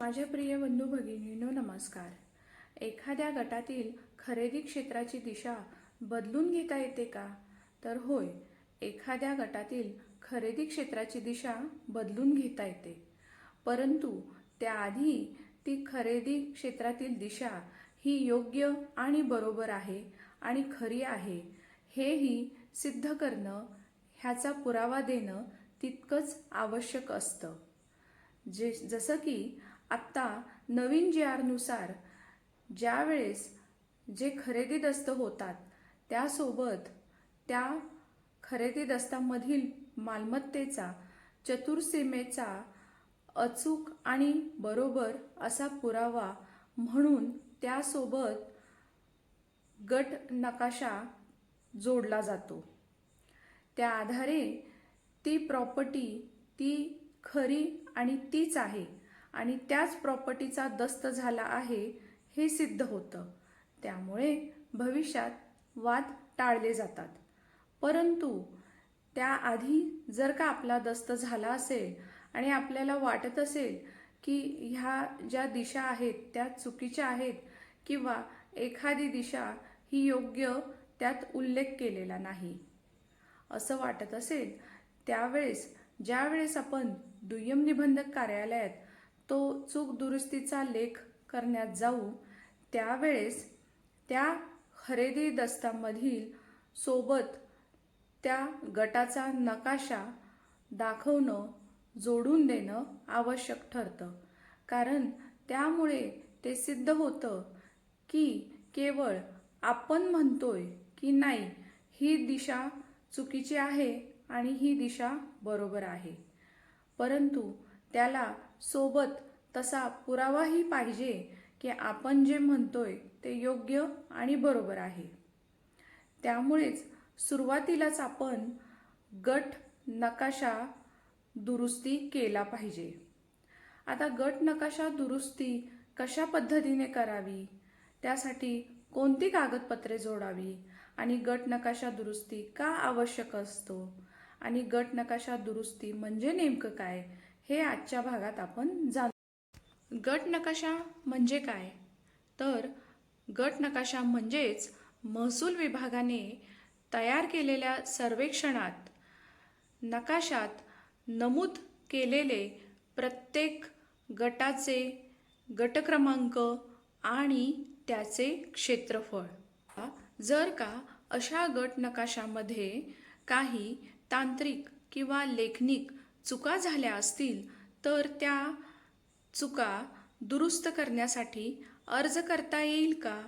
माझ्या प्रिय बंधू भगिनींनो नमस्कार. एखाद्या गटातील खरेदी क्षेत्राची दिशा बदलून घेता येते का? तर होय एखाद्या गटातील खरेदी क्षेत्राची दिशा बदलून घेता येते. परंतु त्याआधी ती खरेदी क्षेत्रातील दिशा ही योग्य आणि बरोबर आहे आणि खरी आहे हेही सिद्ध करणं ह्याचा पुरावा देणं तितकंच आवश्यक असतं. जे जसं की आत्ता नवीन जी आरनुसार ज्यावेळेस जे खरेदी दस्त होतात त्यासोबत त्या खरेदी दस्तामधील मालमत्तेचा चतुर्सीमेचा अचूक आणि बरोबर असा पुरावा म्हणून त्यासोबत गट नकाशा जोडला जातो. त्या आधारे ती प्रॉपर्टी ती खरी आणि तीच आहे. आणि त्याच प्रॉपर्टीचा दस्त झाला आहे हे सिद्ध होतं. त्यामुळे भविष्यात वाद टाळले जातात. परंतु त्याआधी जर का आपला दस्त झाला असेल आणि आपल्याला वाटत असेल की ह्या ज्या दिशा आहेत त्या चुकीच्या आहेत किंवा एखादी दिशा ही योग्य त्यात उल्लेख केलेला नाही असं वाटत असेल त्यावेळेस ज्यावेळेस आपण दुय्यम निबंधक कार्यालयात तो चूक दुरुस्तीचा लेख करण्यात जाऊ त्यावेळेस त्या खरेदी दस्तामधील सोबत त्या गटाचा नकाशा दाखवणं जोडून देणं आवश्यक ठरतं. कारण त्यामुळे ते सिद्ध होतं की केवळ आपण म्हणतोय की नाही ही दिशा चुकीची आहे आणि ही दिशा बरोबर आहे. परंतु त्याला सोबत तसा पुरावाही पाहिजे की आपण जे म्हणतोय ते योग्य आणि बरोबर आहे. त्यामुळेच सुरुवातीलाच आपण गट नकाशा दुरुस्ती केला पाहिजे. आता गट नकाशा दुरुस्ती कशा पद्धतीने करावी? त्यासाठी कोणती कागदपत्रे जोडावी? आणि गट नकाशा दुरुस्ती का आवश्यक असतो? आणि गट नकाशा दुरुस्ती म्हणजे नेमकं काय? हे आजच्या भागात आपण जाणू गट नकाशा म्हणजे काय? तर गट नकाशा म्हणजेच महसूल विभागाने तयार केलेल्या सर्वेक्षणात नकाशात नमूद केलेले प्रत्येक गटाचे गटक्रमांक आणि त्याचे क्षेत्रफळ. जर का अशा गट नकाशामध्ये काही तांत्रिक किंवा लेखनिक चुका झाल्या असतील तर त्या चुका दुरुस्त करण्यासाठी अर्ज करता येईल का?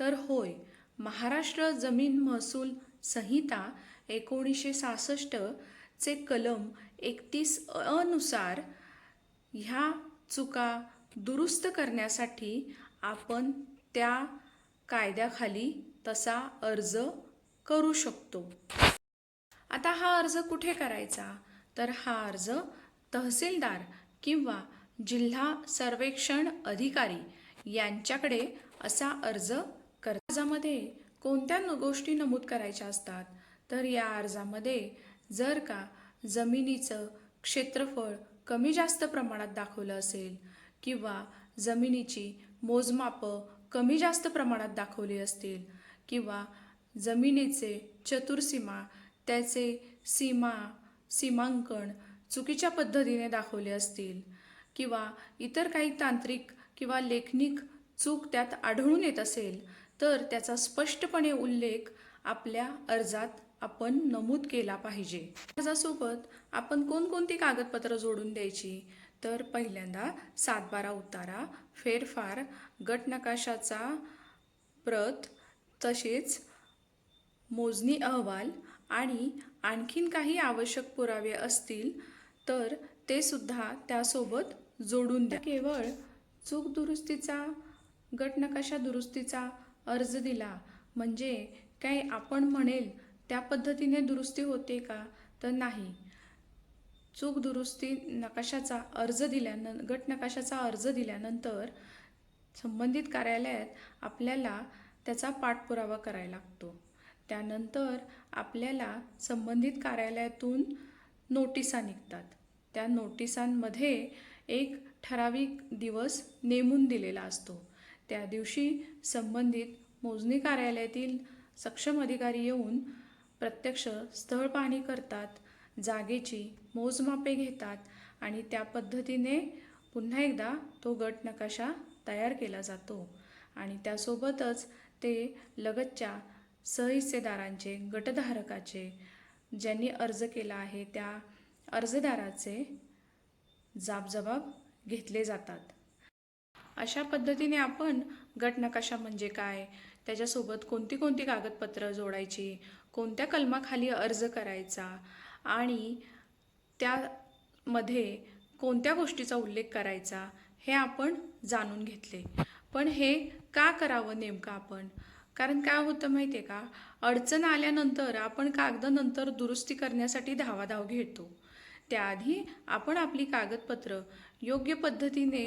तर होय महाराष्ट्र जमीन महसूल संहिता एकोणीसशे सहासष्ट चे कलम एकतीस अनुसार ह्या चुका दुरुस्त करण्यासाठी आपण त्या कायद्याखाली तसा अर्ज करू शकतो. आता हा अर्ज कुठे करायचा? तर हा अर्ज तहसीलदार किंवा जिल्हा सर्वेक्षण अधिकारी यांच्याकडे असा अर्ज कर अर्जामध्ये कोणत्या गोष्टी नमूद करायच्या असतात? तर या अर्जामध्ये जर का जमिनीचं क्षेत्रफळ कमी जास्त प्रमाणात दाखवलं असेल किंवा जमिनीची मोजमापं कमी जास्त प्रमाणात दाखवली असतील किंवा जमिनीचे चतुर्सीमा त्याचे सीमा सीमांकन चुकीच्या पद्धतीने दाखवले असतील किंवा इतर काही तांत्रिक किंवा लेखनिक चूक त्यात आढळून येत असेल तर त्याचा स्पष्टपणे उल्लेख आपल्या अर्जात आपण नमूद केला पाहिजे. अर्जासोबत आपण कोणकोणती कागदपत्रं जोडून द्यायची? तर पहिल्यांदा सातबारा उतारा फेरफार गट नकाशाचा प्रत तसेच मोजणी अहवाल आणि आणखीन काही आवश्यक पुरावे असतील तर ते सुद्धा त्यासोबत जोडून द्या. केवळ चूक दुरुस्तीचा गट नकाशा दुरुस्तीचा अर्ज दिला म्हणजे काय आपण म्हणेल त्या पद्धतीने दुरुस्ती होते का? तर नाही. चूक दुरुस्ती नकाशाचा अर्ज दिल्यानं गट नकाशाचा अर्ज दिल्यानंतर संबंधित कार्यालयात आपल्याला त्याचा पाठपुरावा करायला लागतो. त्यानंतर आपल्याला संबंधित कार्यालयातून नोटिसा निघतात. त्या नोटिसांमध्ये एक ठराविक दिवस नेमून दिलेला असतो. त्या दिवशी संबंधित मोजणी कार्यालयातील सक्षम अधिकारी येऊन प्रत्यक्ष स्थळ पाहणी करतात जागेची मोजमापे घेतात आणि त्या पद्धतीने पुन्हा एकदा तो गट नकाशा तयार केला जातो. आणि त्यासोबतच ते लगतच्या सहहिस्सेदारांचे गटधारकाचे ज्यांनी अर्ज केला आहे त्या अर्जदाराचे जाबजबाब घेतले जातात. अशा पद्धतीने आपण गट नकाशा म्हणजे काय? त्याच्यासोबत कोणती कोणती कागदपत्र जोडायची? कोणत्या कलमाखाली अर्ज करायचा? आणि त्यामध्ये कोणत्या गोष्टीचा उल्लेख करायचा? हे आपण जाणून घेतले. पण हे का करावं नेमकं आपण? कारण काय होतं माहिती आहे का? अडचण आल्यानंतर आपण कागदानंतर दुरुस्ती करण्यासाठी धावाधाव घेतो. त्याआधी आपण आपली कागदपत्र योग्य पद्धतीने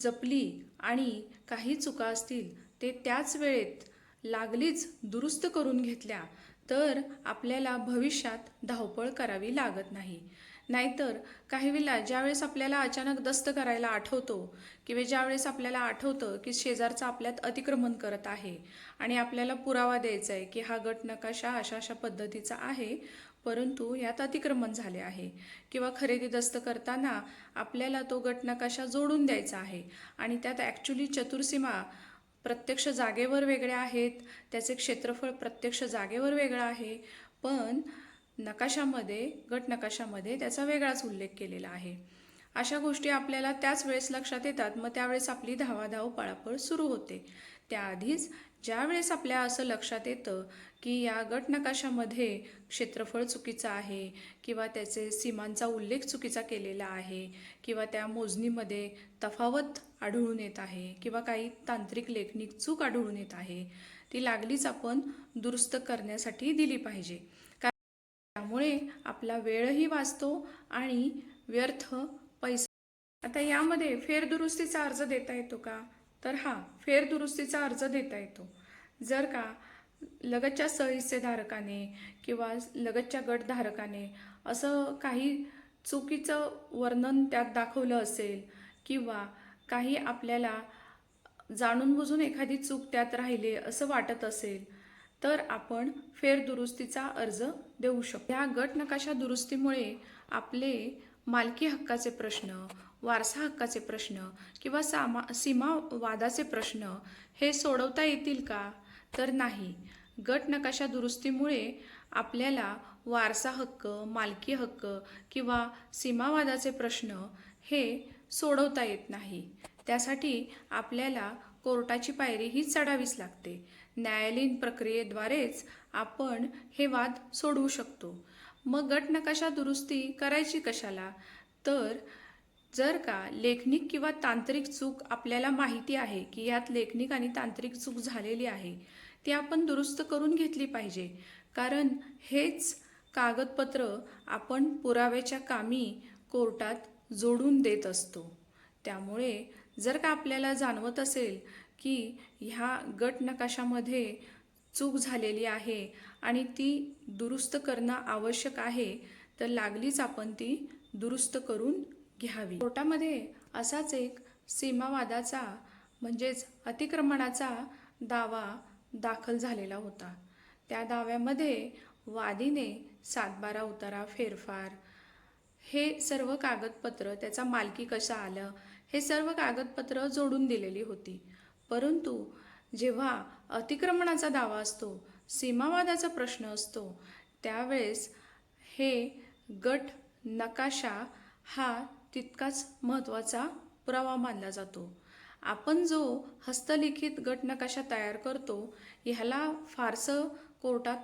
जपली आणि काही चुका असतील ते त्याच वेळेत लागलीच दुरुस्त करून घेतल्या तर आपल्याला भविष्यात धावपळ करावी लागत नाही. नाहीतर काही वेळेला ज्यावेळेस आपल्याला अचानक दस्त करायला आठवतो किंवा ज्यावेळेस आपल्याला आठवतं की शेजारचा आपल्यात अतिक्रमण करत आहे आणि आपल्याला पुरावा द्यायचा आहे की हा गट नकाशा अशा अशा पद्धतीचा आहे परंतु यात अतिक्रमण झाले आहे. किंवा खरेदी दस्त करताना आपल्याला तो गट नकाशा जोडून द्यायचा आहे आणि त्यात ॲक्च्युली चतुर्सीमा प्रत्यक्ष जागेवर वेगळ्या आहेत त्याचे क्षेत्रफळ प्रत्यक्ष जागेवर वेगळं आहे पण नकाशामध्ये गट नकाशामध्ये त्याचा वेगळाच उल्लेख केलेला आहे. अशा गोष्टी आपल्याला त्याच वेळेस लक्षात येतात मग त्यावेळेस आपली धावाधाव पळापळ सुरू होते. त्याआधीच ज्यावेळेस आपल्या असं लक्षात येतं की या गट नकाशामध्ये क्षेत्रफळ चुकीचं आहे किंवा त्याचे सीमांचा उल्लेख चुकीचा केलेला आहे किंवा त्या मोजणीमध्ये तफावत आढळून येत आहे किंवा काही तांत्रिक लेखनिक चूक आढळून येत आहे ती लागलीच आपण दुरुस्त करण्यासाठी दिली पाहिजे. त्यामुळे आपला वेळही वाचतो आणि व्यर्थ पैसा. आता यामध्ये फेरदुरुस्तीचा अर्ज देता येतो का? तर हा फेरदुरुस्तीचा अर्ज देता येतो. जर का लगतच्या सहहिस्सेधारकाने किंवा लगतच्या गटधारकाने असं काही चुकीचं वर्णन त्यात दाखवलं असेल किंवा काही आपल्याला जाणून बुजून एखादी चूक त्यात राहिली असं वाटत असेल तर आपण फेरदुरुस्तीचा अर्ज देऊ शकतो. या गट नकाशा दुरुस्तीमुळे आपले मालकी हक्काचे प्रश्न वारसा हक्काचे प्रश्न किंवा सामा सीमा वादाचे प्रश्न हे सोडवता येतील का? तर नाही. गट नकाशा दुरुस्तीमुळे आपल्याला वारसा हक्क मालकी हक्क किंवा सीमावादाचे प्रश्न हे सोडवता येत नाही. त्यासाठी आपल्याला कोर्टाची पायरी ही चढावीच लागते. न्यायालयीन प्रक्रियेद्वारेच आपण हे वाद सोडवू शकतो. मग गट नकाशा दुरुस्ती करायची कशाला? तर जर का लेखनिक किंवा तांत्रिक चूक आपल्याला माहिती आहे की यात लेखनिक आणि तांत्रिक चूक झालेली आहे ती आपण दुरुस्त करून घेतली पाहिजे. कारण हेच कागदपत्र आपण पुराव्याच्या कामी कोर्टात जोडून देत असतो. त्यामुळे जर का आपल्याला जाणवत असेल की ह्या गट नकाशामध्ये चूक झालेली आहे आणि ती दुरुस्त करणं आवश्यक आहे तर लागलीच आपण ती दुरुस्त करून घ्यावी. कोर्टामध्ये असाच एक सीमावादाचा म्हणजेच अतिक्रमणाचा दावा दाखल झालेला होता. त्या दाव्यामध्ये वादीने सातबारा उतारा फेरफार हे सर्व कागदपत्र त्याचा मालकी कसा आलं हे सर्व कागदपत्र जोडून दिलेली होती. परंतु जेव्हा अतिक्रमणाचा दावा असतो सीमावादाचा प्रश्न असतो त्यावेळेस हे गट नकाशा हा तितकाच महत्त्वाचा पुरावा मानला जातो. आपण जो हस्तलिखित गट नकाशा तयार करतो ह्याला फारसं कोर्टात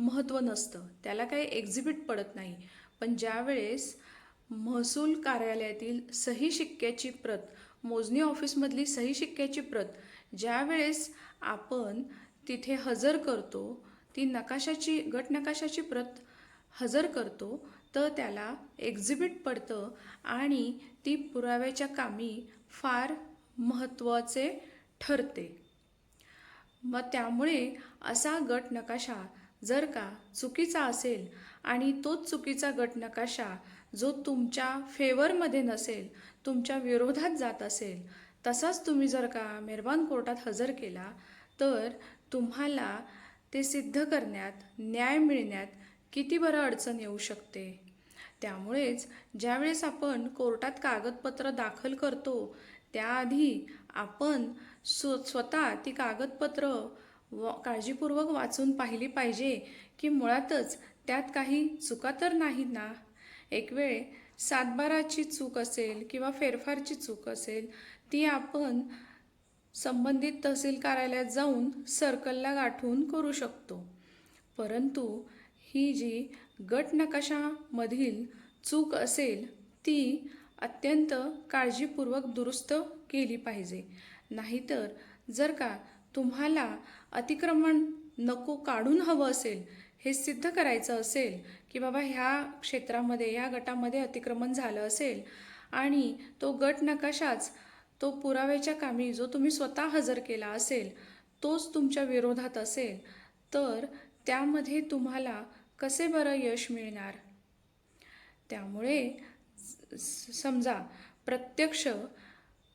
महत्त्व नसतं. त्याला काही एक्झिबिट पडत नाही. पण ज्यावेळेस महसूल कार्यालयातील सही शिक्क्याची प्रत मोजणी ऑफिसमधली सही शिक्क्याची प्रत ज्यावेळेस आपण तिथे हजर करतो ती नकाशाची गट नकाशाची प्रत हजर करतो तर त्याला एक्झिबिट पडतं आणि ती पुराव्याच्या कामी फार महत्त्वाचे ठरते. मग त्यामुळे असा गट नकाशा जर का चुकीचा असेल आणि तोच चुकीचा गट नकाशा जो तुमच्या फेवरमध्ये नसेल तुमच्या विरोधात जात असेल तसाच तुम्ही जर का मेहरबान कोर्टात हजर केला तर तुम्हाला ते सिद्ध करण्यात न्याय मिळण्यात किती बरं अडचण येऊ शकते. त्यामुळेच ज्यावेळेस आपण कोर्टात कागदपत्र दाखल करतो त्याआधी आपण स्व स्वतः ती कागदपत्र व काळजीपूर्वक वाचून पाहिली पाहिजे की मुळातच त्यात काही चुका तर नाहीत ना? एक वेळ सातबाराची चूक असेल किंवा फेरफारची चूक असेल ती आपण संबंधित तहसील कार्यालयात जाऊन सर्कलला गाठून करू शकतो. परंतु ही जी गट नकाशामधील चूक असेल ती अत्यंत काळजीपूर्वक दुरुस्त केली पाहिजे. नाहीतर जर का तुम्हाला अतिक्रमण नको काढून हवं असेल हे सिद्ध करायचं असेल की बाबा ह्या क्षेत्रामध्ये या गटामध्ये अतिक्रमण झालं असेल आणि तो गट नकाशाच तो पुराव्याच्या कामी जो तुम्ही स्वतः हजर केला असेल तोच तुमच्या विरोधात असेल तर त्यामध्ये तुम्हाला कसे बरं यश मिळणार? त्यामुळे समजा प्रत्यक्ष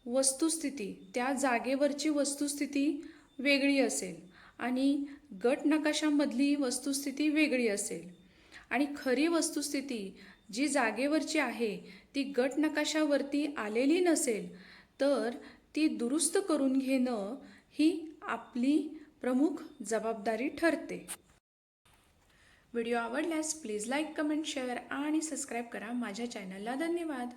वस्तुस्थिती त्या जागेवरची वस्तुस्थिती वेगळी असेल आणि गट नकाशामधली वस्तुस्थिती वेगळी असेल आणि खरी वस्तुस्थिती जी जागेवरची आहे ती गट नकाशावरती आलेली नसेल तर ती दुरुस्त करून घेणं ही आपली प्रमुख जबाबदारी ठरते. व्हिडिओ आवडल्यास प्लीज लाईक कमेंट शेअर आणि सबस्क्राईब करा. माझ्या चॅनलला धन्यवाद.